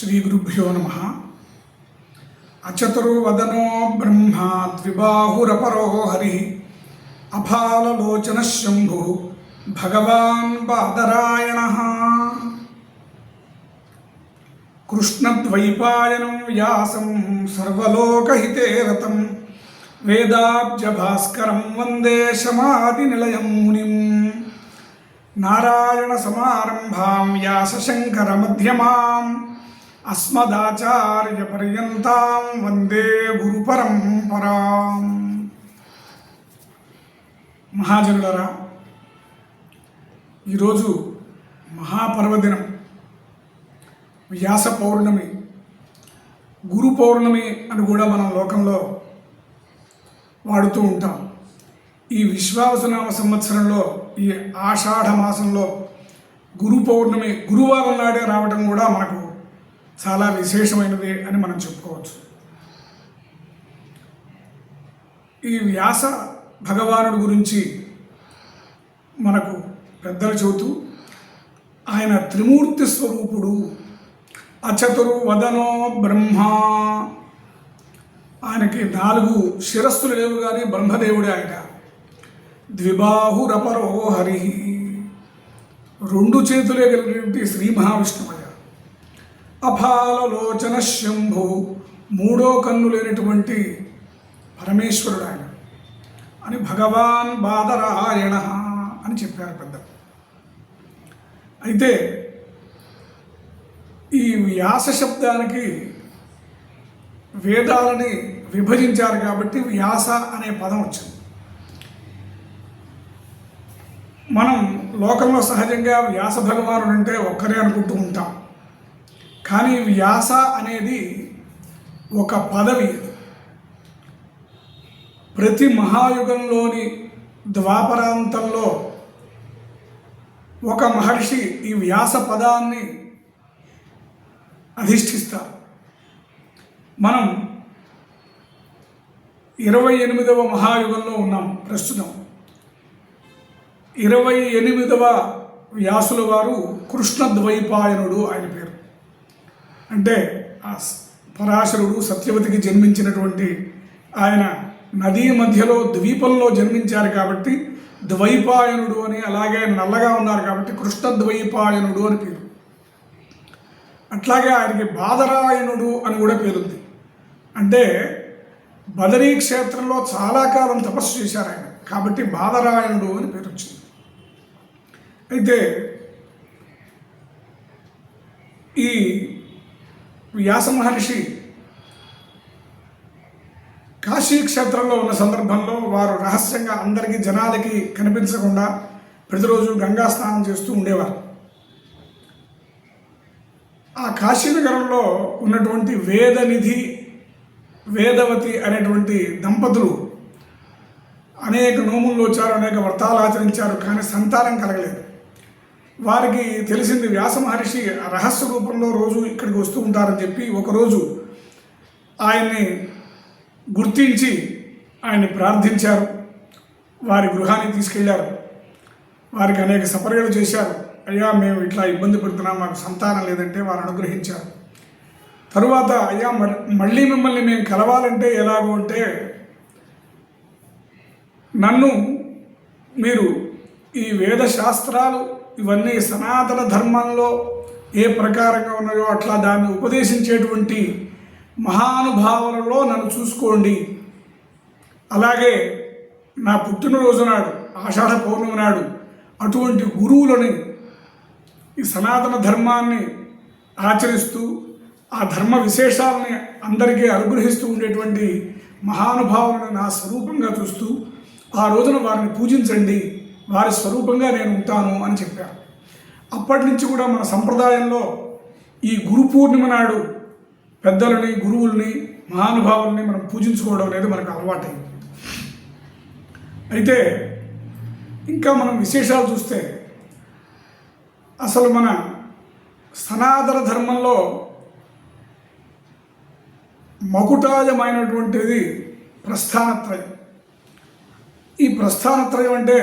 శ్రీగురుభ్యో నమ. అచతుర్వదనో బ్రహ్మా ద్విబాహురపరో హరి. అఫాలలోచన శంభు భగవాన్ బాదరాయణ కృష్ణద్వైపాయనం వ్యాసం సర్వలోకహితే రతం వేదాబ్జభాస్కరం వందే శమాదినిలయం మునిం. నారాయణ సమారంభాం అస్మదాచార్య పర్యంతాం వందే గురు పరంపరా. మహాజనులరా ఈరోజు మహాపర్వదినం. వ్యాస పౌర్ణమి గురు పౌర్ణమి అని కూడా మనం లోకంలో వాడుతూ ఉంటాం. ఈ విశ్వావసనామ సంవత్సరంలో ఈ ఆషాఢ మాసంలో గురు పౌర్ణమి గురువారం నాడే రావడం కూడా మనకు చాలా విశేషమైనది అని మనం చెప్పుకోవచ్చు. ఈ వ్యాస భగవానుడి గురించి మనకు పెద్దలు చెబుతూ ఆయన త్రిమూర్తి స్వరూపుడు అచతురు వదనో బ్రహ్మ. ఆయనకి నాలుగు శిరస్సులు లేవు కానీ బ్రహ్మదేవుడే ఆయన. ద్విబాహురపరో హరి. రెండు చేతులే కలిగినటువంటి శ్రీ మహావిష్ణువు అపాలలోచన శంభు మూడో కన్ను లేనటువంటి పరమేశ్వరుడు ఆయన అని భగవాన్ బాదరాయణ అని చెప్పారు పెద్ద అయితే ఈ వ్యాస శబ్దానికి వేదాలని విభజించారు కాబట్టి వ్యాస అనే పదం వచ్చింది. మనం లోకంలో సహజంగా వ్యాస భగవానుడు అంటే ఒక్కరే అనుకుంటూ ఉంటాం. కానీ వ్యాస అనేది ఒక పదవి ప్రతి మహాయుగంలోని ద్వాపరాంతంలో ఒక మహర్షి ఈ వ్యాస పదాన్ని అధిష్ఠిస్తారు. మనం ఇరవై ఎనిమిదవ మహాయుగంలో ఉన్నాం ప్రస్తుతం. ఇరవై ఎనిమిదవ వ్యాసుల వారు కృష్ణద్వైపాయనుడు ఆయన పేరు. అంటే ఆ పరాశరుడు సత్యవతికి జన్మించినటువంటి ఆయన నదీ మధ్యలో ద్వీపంలో జన్మించారు కాబట్టి ద్వైపాయనుడు అని అలాగే నల్లగా ఉన్నారు కాబట్టి కృష్ణ ద్వైపాయనుడు అని పేరు. అట్లాగే ఆయనకి బాదరాయణుడు అని కూడా పేరుంది. అంటే బదరీ క్షేత్రంలో చాలా కాలం తపస్సు చేశారు ఆయన. కాబట్టి బాదరాయణుడు అని పేరు వచ్చింది అయితే ఈ వ్యాస మహర్షి కాశీ క్షేత్రంలో ఉన్న సందర్భంలో వారు రహస్యంగా అందరికీ జనాలకి కనిపించకుండా ప్రతిరోజు గంగా స్నానం చేస్తూ ఉండేవారు. ఆ కాశీనగరంలో ఉన్నటువంటి వేదనిధి వేదవతి అనేటువంటి దంపతులు అనేక నోములు వచ్చారు అనేక వ్రతాలు ఆచరించారు కానీ సంతానం కలగలేదు. వారికి తెలిసింది వ్యాస మహర్షి రహస్య రూపంలో రోజు ఇక్కడికి వస్తూ ఉంటారని చెప్పి ఒకరోజు ఆయన్ని గుర్తించి ఆయన్ని ప్రార్థించారు. వారి గృహానికి తీసుకెళ్ళారు. వారికి అనేక సపర్యలు చేశారు. అయ్యా మేము ఇట్లా ఇబ్బంది పడుతున్నాం మాకు సంతానం లేదంటే వారు అనుగ్రహించారు. తరువాత అయ్యా మ- మళ్ళీ మిమ్మల్ని మేము కలవాలంటే ఎలాగో అంటే నన్ను మీరు ఈ వేద శాస్త్రాలు ఇవన్నీ సనాతన ధర్మంలో ఏ ప్రకారంగా ఉన్నాయో అట్లా దాన్ని ఉపదేశించేటువంటి మహానుభావులలో నన్ను చూసుకోండి. అలాగే నా పుట్టినరోజు నాడు ఆషాఢ పౌర్ణమి నాడు అటువంటి గురువులని ఈ సనాతన ధర్మాన్ని ఆచరిస్తూ ఆ ధర్మ విశేషాలని అందరికీ అనుగ్రహిస్తూ ఉండేటువంటి మహానుభావులను నా స్వరూపంగా చూస్తూ ఆ రోజున వారిని పూజించండి. వారి స్వరూపంగా నేను ఉంటాను అని చెప్పారు అప్పటి నుంచి కూడా మన సంప్రదాయంలో ఈ గురు పూర్ణిమ నాడు పెద్దలని గురువుల్ని మహానుభావుల్ని మనం పూజించుకోవడం అనేది మనకు అలవాటైంది. అయితే ఇంకా మనం విశేషాలు చూస్తే అసలు మన సనాతన ధర్మంలో మకుటాయమైనటువంటిది ప్రస్థానత్రయం. ఈ ప్రస్థానత్రయం అంటే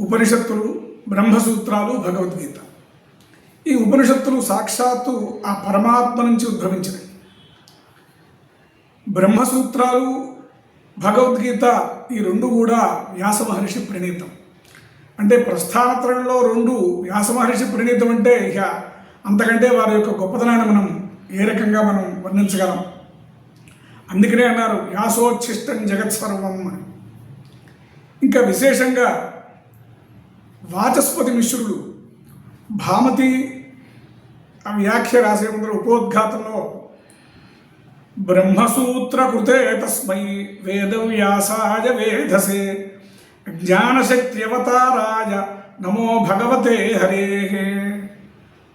ఉపనిషత్తులు బ్రహ్మసూత్రాలు భగవద్గీత. ఈ ఉపనిషత్తులు సాక్షాత్తు ఆ పరమాత్మ నుంచి ఉద్భవించినవి. బ్రహ్మసూత్రాలు భగవద్గీత ఈ రెండు కూడా వ్యాస మహర్షి ప్రణీతం. అంటే ప్రస్థానత్రంలో రెండు వ్యాస మహర్షి ప్రణీతం అంటే ఇక అంతకంటే వారి యొక్క గొప్పతనాన్ని మనం ఏ రకంగా మనం వర్ణించగలం? అందుకనే అన్నారు వ్యాసోచ్ఛిష్టం జగత్ సర్వం అని. ఇంకా విశేషంగా వాచస్పతి మిశ్రుడు భామతి ఆ వ్యాఖ్య రాసే ముందర ఉపోద్ఘాతంలో బ్రహ్మసూత్రకృతే తస్మై వేదవ్యాసాయ వేధసే జ్ఞానశక్త్యవతారాయ నమో భగవతే హరే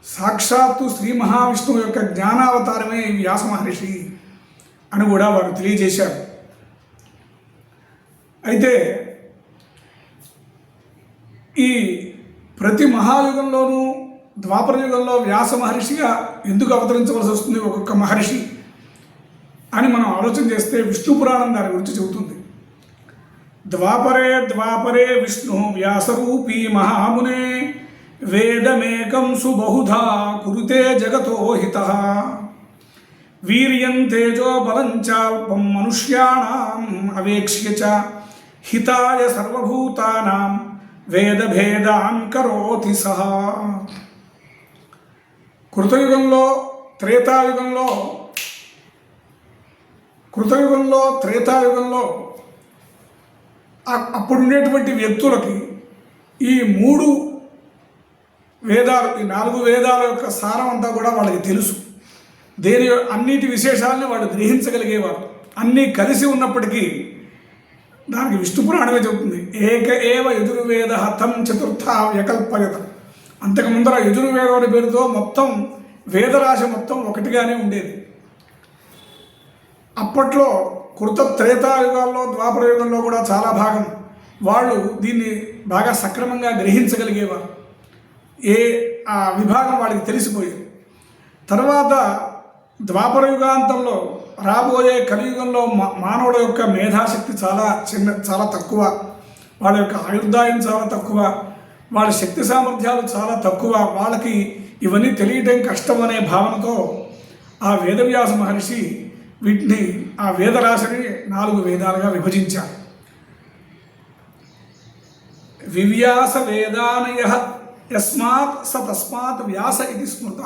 సాక్షాత్తు శ్రీ మహావిష్ణువు యొక్క జ్ఞానావతారమే ఈ వ్యాస మహర్షి అని కూడా వారు తెలియజేశారు. అయితే ఈ ప్రతి మహాయుగంలోనూ ద్వాపర యుగంలో వ్యాస మహర్షిగా ఎందుకు అవతరించవలసి వస్తుంది ఒక్కొక్క మహర్షి అని మనం ఆలోచన చేస్తే విష్ణు పురాణం దాని గురించి చెబుతుంది. ద్వాపరే ద్వాపరే విష్ణు వ్యాసరూపీ మహామునే వేదమేకం సుబహుధా కురుతే జగతో హిత. వీర్యం తేజో బలం చాల్పం మనుష్యాణం అవేక్ష్య చ హితాయ సర్వభూతానాం వేదభేదాన్ కరోతి సహా. కృతయుగంలో త్రేతాయుగంలో కృతయుగంలో త్రేతాయుగంలో అప్పుడుండేటువంటి అప్పుడు ఉండేటువంటి వ్యక్తులకి ఈ మూడు వేదాలు ఈ నాలుగు వేదాల యొక్క సారం అంతా కూడా వాళ్ళకి తెలుసు. దేని అన్నిటి విశేషాలను వాళ్ళు గ్రహించగలిగేవారు. అన్నీ కలిసి ఉన్నప్పటికీ దానికి విష్ణు పురాణమే చెబుతుంది. ఏక ఏవ యజుర్వేద హతం చతుర్థ వ్యకల్పయత. అంతకు ముందర యజుర్వేదం అనే పేరుతో మొత్తం వేదరాశి మొత్తం ఒకటిగానే ఉండేది. అప్పట్లో కృత త్రేతాయుగాల్లో ద్వాపరయుగంలో కూడా చాలా భాగం వాళ్ళు దీన్ని బాగా సక్రమంగా గ్రహించగలిగేవారు. ఏ ఆ విభాగం వాళ్ళకి తెలిసిపోయేది. తర్వాత ద్వాపరయుగాంతంలో రాబోయే కలియుగంలో మా- యొక్క మేధాశక్తి చాలా చిన్న చాలా తక్కువ. వాళ్ళ యొక్క ఆయుర్దాయం చాలా తక్కువ. వాళ్ళ శక్తి సామర్థ్యాలు చాలా తక్కువ. వాళ్ళకి ఇవన్నీ తెలియటం కష్టం అనే భావనతో ఆ వేదవ్యాస మహర్షి వీటిని ఆ వేదరాశిని నాలుగు వేదాలుగా విభజించారు. వివ్యాస వేదానయ యస్మాత్ స తస్మాత్ వ్యాస ఇది స్మృత.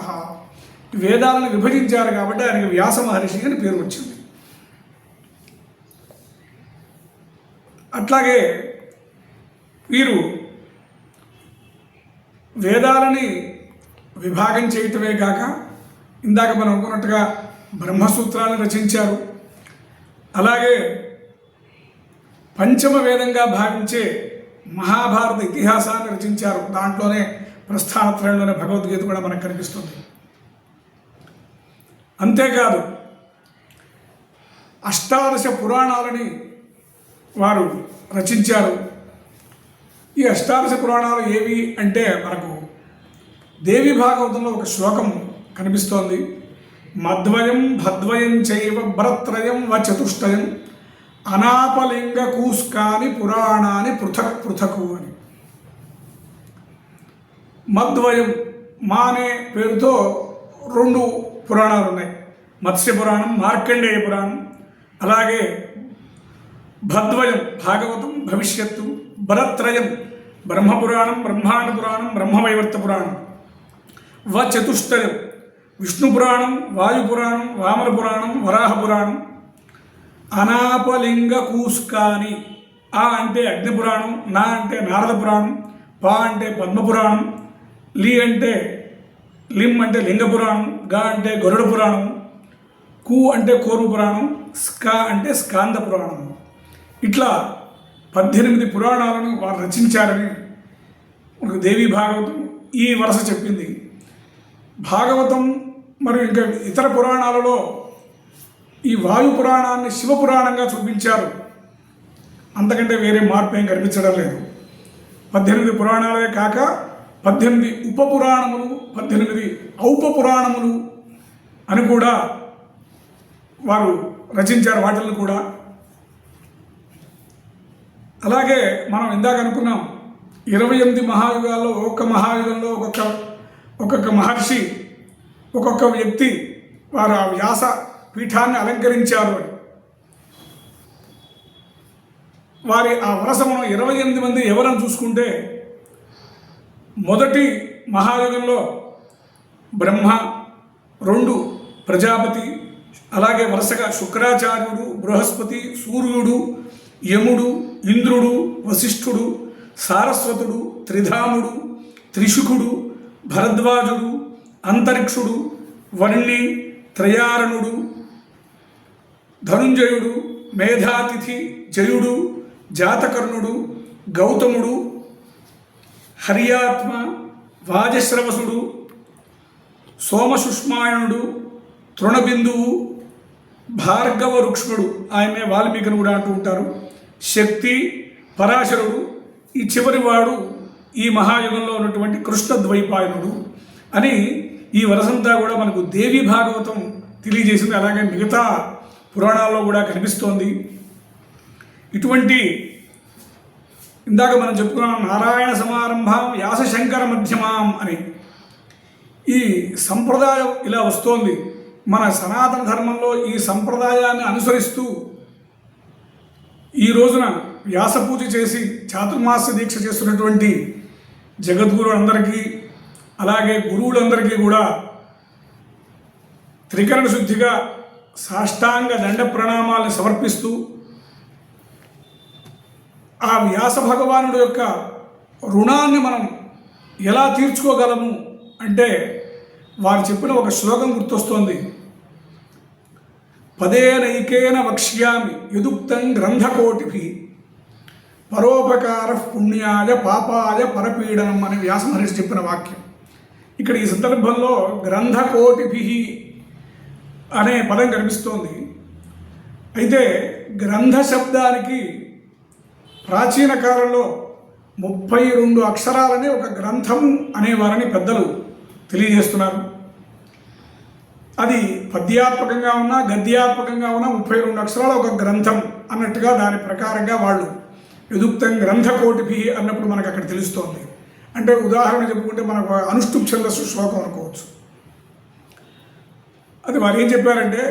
వేదాలను విభజించారు కాబట్టి ఆయనకి వ్యాస మహర్షి అని పేరు వచ్చింది. అట్లాగే వీరు వేదాలని విభాగం చేయటమే కాక ఇందాక మనం అనుకున్నట్టుగా బ్రహ్మసూత్రాలను రచించారు. అలాగే పంచమ వేదంగా భావించే మహాభారత ఇతిహాసాన్ని రచించారు. దాంట్లోనే ప్రస్థానత్రయంలోనే భగవద్గీత కూడా మనకు కనిపిస్తుంది. అంతేకాదు అష్టాదశ పురాణాలని వారు రచించారు. ఈ అష్టాదశ పురాణాలు ఏవి అంటే మనకు దేవి భాగవతంలో ఒక శ్లోకం కనిపిస్తోంది. మద్వయం భద్వయం చైవ భరత్రయం వ చతుష్టయం అనాపలింగ కూస్కాని పురాణాన్ని పృథక్ పృథకు అని. మద్వయం మా అనే పేరుతో రెండు పురాణాలు ఉన్నాయి. మత్స్య పురాణం మార్కండేయ పురాణం అలాగే భద్వయం భాగవతం భవిష్యత్తు భరత్రయం బ్రహ్మపురాణం బ్రహ్మాండ పురాణం బ్రహ్మవైవర్త పురాణం వ చతుష్టయం విష్ణు పురాణం వాయు పురాణం వామన పురాణం వరాహ పురాణం అనాపలింగ కూస్కాని ఆ అంటే అగ్నిపురాణం నా అంటే నారద పురాణం పా అంటే పద్మపురాణం లీ అంటే లిం అంటే లింగ పురాణం గా అంటే గరుడ పురాణం కు అంటే కోరు పురాణం స్కా అంటే స్కాంద పురాణం. ఇట్లా పద్దెనిమిది పురాణాలను వారు రచించారని మనకు దేవి భాగవతం ఈ వరుస చెప్పింది. భాగవతం మరియు ఇంకా ఇతర పురాణాలలో ఈ వాయు పురాణాన్ని శివ పురాణంగా చూపించారు. అంతకంటే వేరే మార్పు ఏం కనిపించడం లేదు. పద్దెనిమిది పురాణాలే కాక పద్దెనిమిది ఉప పురాణములు పద్దెనిమిది ఔప పురాణములు అని కూడా వారు రచించారు వాటిని కూడా. అలాగే మనం ఇందాక అనుకున్నాం ఇరవై ఎనిమిది మహాయుగాల్లో ఒక్కొక్క మహాయుగంలో ఒక్కొక్క ఒక్కొక్క మహర్షి ఒక్కొక్క వ్యక్తి వారు ఆ వ్యాస పీఠాన్ని అలంకరించారు అని. వారి ఆ వరసమును ఇరవై ఎనిమిది మంది ఎవరని చూసుకుంటే మొదటి మహాయుగంలో బ్రహ్మ రెండు ప్రజాపతి అలాగే వరుసగా శుక్రాచార్యుడు బృహస్పతి సూర్యుడు యముడు ఇంద్రుడు వశిష్ఠుడు సారస్వతుడు త్రిధాముడు త్రిశుకుడు భరద్వాజుడు అంతరిక్షుడు వర్ణి త్రయారణుడు ధనుంజయుడు మేధాతిథి జయుడు జాతకర్ణుడు గౌతముడు హరియాత్మ వాజశ్రవసుడు సోమసుష్మాయణుడు తృణబిందువు భార్గవ రుక్ష్ముడు ఆయనే వాల్మీకిని కూడా అంటూ ఉంటారు. శక్తి పరాశరుడు ఈ చివరి వాడు ఈ మహాయుగంలో ఉన్నటువంటి కృష్ణద్వైపాయనుడు అని ఈ వరసంతా కూడా మనకు దేవి భాగవతం తెలియజేసింది. అలాగే మిగతా పురాణాల్లో కూడా కనిపిస్తోంది. ఇటువంటి ఇందాక మనం చెప్పుకున్నాం నారాయణ సమారంభం వ్యాసశంకర మధ్యమాం అని. ఈ సంప్రదాయం ఇలా వస్తోంది. మన సనాతన ధర్మంలో ఈ సంప్రదాయాన్ని అనుసరిస్తూ ఈ రోజున వ్యాస పూజ చేసి చాతుర్మాస దీక్ష చేస్తున్నటువంటి జగద్గురులందరికీ అలాగే గురువులందరికీ కూడా త్రికరణ శుద్ధిగా సాష్టాంగ దండ ప్రణామాలను సమర్పిస్తూ ఆ వ్యాస భగవానుడు యొక్క రుణాన్ని మనం ఎలా తీర్చుకోగలము అంటే వారు చెప్పిన ఒక శ్లోకం గుర్తొస్తోంది. పదేనైకేన వక్ష్యామి యదుక్తం గ్రంథకోటిభి పరోపకార పుణ్యాయ పాపాయ పరపీడనం అని వ్యాసమహర్షి చెప్పిన వాక్యం. ఇక్కడ ఈ సందర్భంలో గ్రంథకోటిభి అనే పదం కనిపిస్తోంది. అయితే గ్రంథ శబ్దానికి ప్రాచీన కాలంలో ముప్పై రెండు అక్షరాలని ఒక గ్రంథం అనేవారని పెద్దలు తెలియజేస్తున్నారు. అది పద్యాత్మకంగా ఉన్నా గద్యాత్మకంగా ఉన్నా ముప్పై రెండు అక్షరాల ఒక గ్రంథం అన్నట్టుగా దాని ప్రకారంగా వాళ్ళు యుదుక్తం గ్రంథకోటిపి అన్నప్పుడు మనకు అక్కడ తెలుస్తోంది. అంటే ఉదాహరణ చెప్పుకుంటే మనకు అనుష్ఠుప్ ఛందస్సు శ్లోకం అనుకోవచ్చు. అది వారు ఏం చెప్పారంటే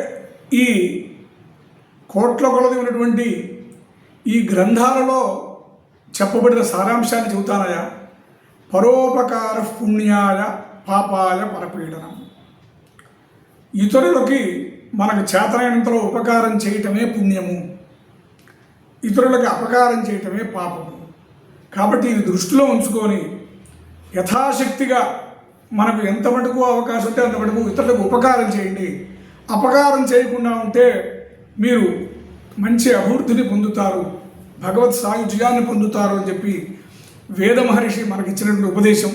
ఈ కోట్ల కొలది ఉన్నటువంటి ఈ గ్రంథాలలో చెప్పబడిన సారాంశాన్ని చెబుతానయా పరోపకార పుణ్యాయ పాపాయ పరపీడనం. ఇతరులకి మనకు చేతనైనంతలో ఉపకారం చేయటమే పుణ్యము. ఇతరులకు అపకారం చేయటమే పాపము. కాబట్టి ఇది దృష్టిలో ఉంచుకొని యథాశక్తిగా మనకు ఎంత మటుకు అవకాశం ఉంటే అంత మటుకు ఇతరులకు ఉపకారం చేయండి. అపకారం చేయకుండా ఉంటే మీరు మంచి అభివృద్ధిని పొందుతారు. భగవత్ సాయుధ్యాన్ని పొందుతారు అని చెప్పి వేద మహర్షి మనకి ఇచ్చినటువంటి ఉపదేశం.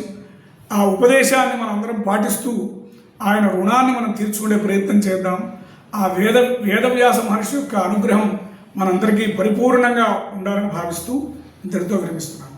ఆ ఉపదేశాన్ని మనం అందరం పాటిస్తూ ఆయన రుణాన్ని మనం తీర్చుకునే ప్రయత్నం చేద్దాం. ఆ వేద వేదవ్యాస మహర్షి యొక్క అనుగ్రహం మనందరికీ పరిపూర్ణంగా ఉండాలని భావిస్తూ ఇంతటితో విరమిస్తున్నాను.